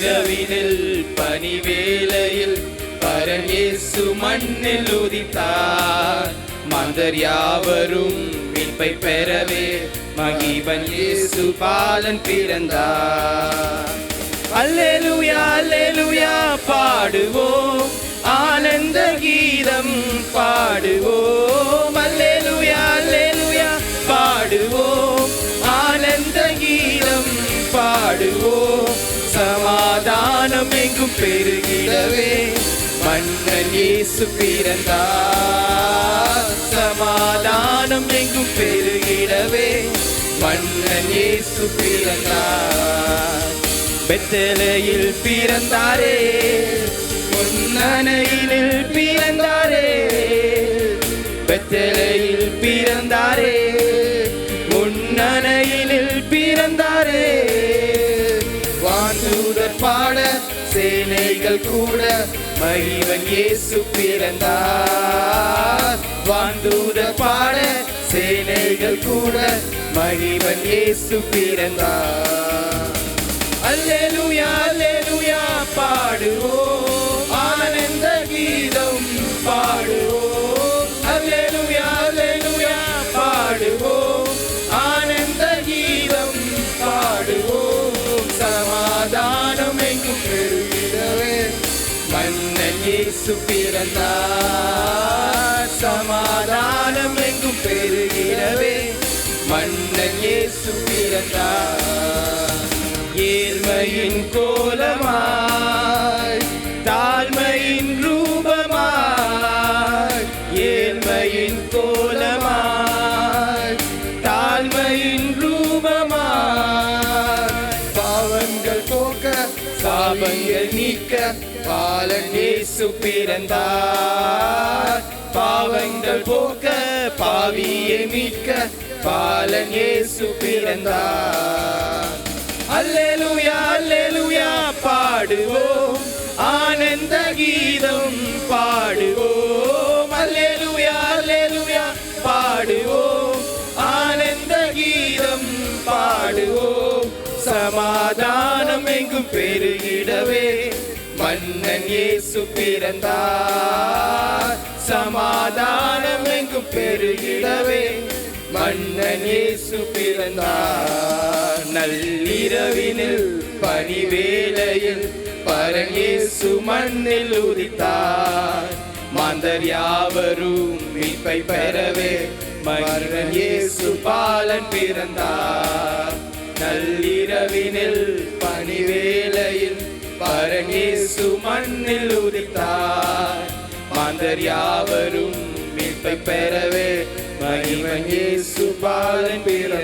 இரவினில் பனி பரமேசு மண்ணில் உதித்தார். மந்தர் யாவரும் மீட்பை பெறவே மகிபன் இயேசு பாலன் பிறந்தார். அல்லேலுயா அல்லேலுயா பாடுவோம். ஆனந்த கீதம் பாடுவோம். ஞானம் எங்கும் பெருகிடவே. மன்னன் இயேசு பிறந்தார். சமாதானம் எங்கும் பெருகிடவே. மன்னன் இயேசு பிறந்தார். பெத்தலையில் பிறந்தாரே. பொன்னனையில் பிறந்தாரே. பெத்தலையில் பிறந்தாரே. பாட சேனைகள் கூட மகிவன் இயேசு பிறந்தார். வானூரர் பாட சேனைகள் கூட மகிவன் இயேசு பிறந்தார். மன்னன் இயேசு பிறந்தார். சமாதானம் எங்கும் பெருகிடவே மன்னன் இயேசு பிறந்தார். ஏழ்மையின் கோலமா பாலன் இயேசு பிறந்தார். பாவங்கள் போக்க பாவியை மீட்க பாலன் இயேசு பிறந்தார். அல்லேலூயா அல்லேலூயா பாடுவோம். ஆனந்த கீதம் பாடுவோம். அல்லேலூயா அல்லேலூயா பாடுவோம். ஆனந்த கீதம் பாடுவோம். சமாதானம் எங்கும் பெருகிடவே. மன்னன் இயேசு பிறந்தார். சமாதானம் எங்கும் பெருகிடவே. மன்னன் இயேசு பிறந்தார். நள்ளிரவினில் பனி பரங்கேசு மண்ணில் உதித்தார். மாந்தர் யாவரும் மீட்பை பெறவே மன்னன் இயேசு பாலன் பிறந்தார். நள்ளிரவினில் பனிவே வேளையில் மண்ணில் உதித்தார் மாந்தர் யாவரும் மீட்பை பெறவே மகிமன் இயேசு பாலன் பிற